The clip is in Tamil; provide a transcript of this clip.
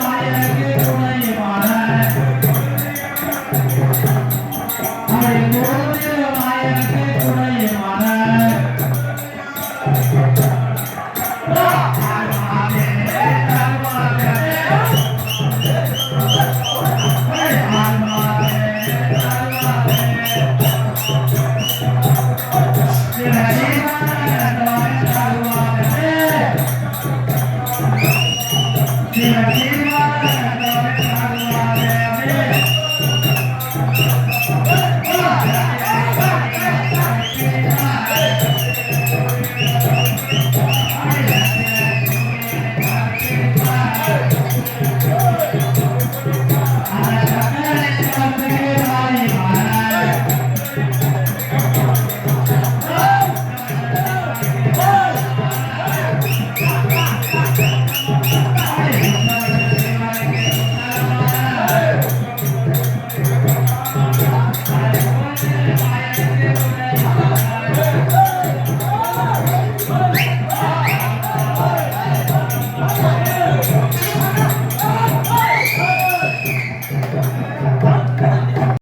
மாயனுக்கு துணையுமான Thank you. 감사합니다.